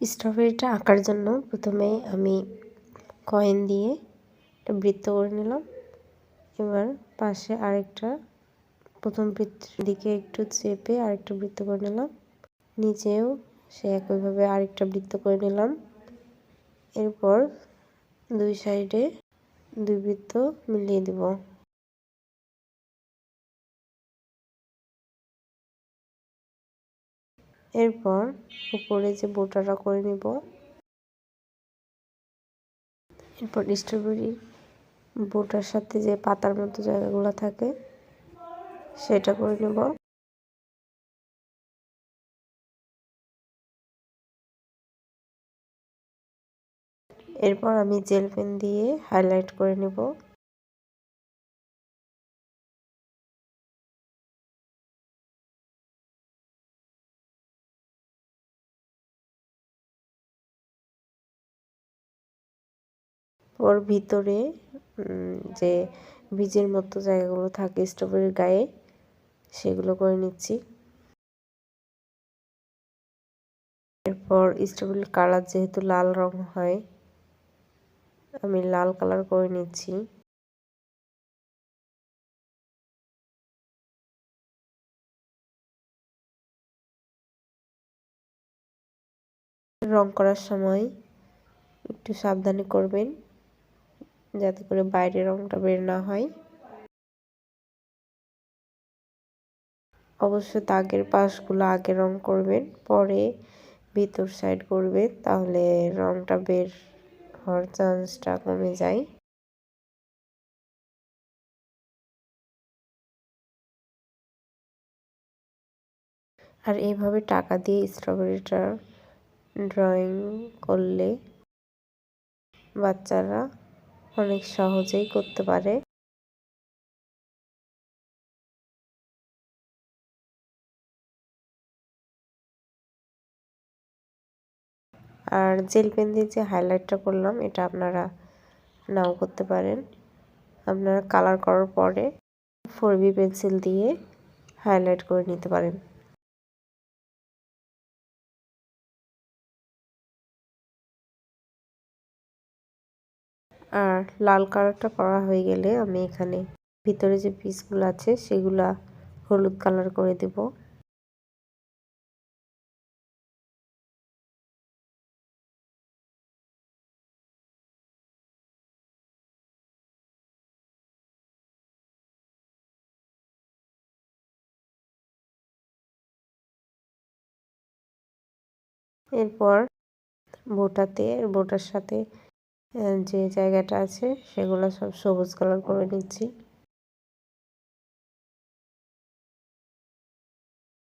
স্ট্রবেরিটা আঁকার জন্য প্রথমে আমি কয়েন দিয়ে একটা বৃত্ত করে নিলাম। এবার পাশে আরেকটা, প্রথম বৃত্তের দিকে একটু চেপে আরেকটা বৃত্ত করে নিলাম। নিচেও সে একইভাবে আরেকটা বৃত্ত করে নিলাম। এরপর দুই সাইডে দুই বৃত্ত মিলিয়ে দেব। এরপর উপরে যে বোটাটা করে নিব, এরপর স্ট্রবেরি বোটার সাথে যে পাতার মতো জায়গাগুলো থাকে সেটা করে নেব। এরপর আমি জেল পেন দিয়ে হাইলাইট করে নেব। ওর ভিতরে যে বীজের মতো জায়গাগুলো থাকে স্ট্রবেরির গায়ে, সেগুলো করে নিচ্ছি। এরপর স্ট্রবেরির কালার যেহেতু লাল রং হয়, আমি লাল কালার করে নিচ্ছি। রং করার সময় একটু সাবধানে করবেন। যাতে করে বাইরের রংটা বের না হয়। অবশ্য দাগের পাশগুলো আগে রং করবেন, পরে ভিতর সাইড করবেন তাহলে রংটা বের হওয়ার চান্সটা কমে যায়। আর এইভাবে টাকা দিয়ে স্ট্রবেরিটা ড্রয়িং করলে বাচ্চারা অনেক সহজেই করতে পারে। আর জেল পেন দিয়ে যে হাইলাইটটা করলাম, এটা আপনারা নাও করতে পারেন। আপনারা কালার করার পরে ফোর বি পেন্সিল দিয়ে হাইলাইট করে নিতে পারেন। আর লাল কালারটা করা হয়ে গেলে আমি এখানে ভিতরে যে পিসগুলো আছে সেগুলা হলুদ কালার করে দেব। এরপর বোটাতে, বোটার সাথে যে জায়গাটা আছে সেগুলো সব সবুজ কালার করে নিচ্ছি।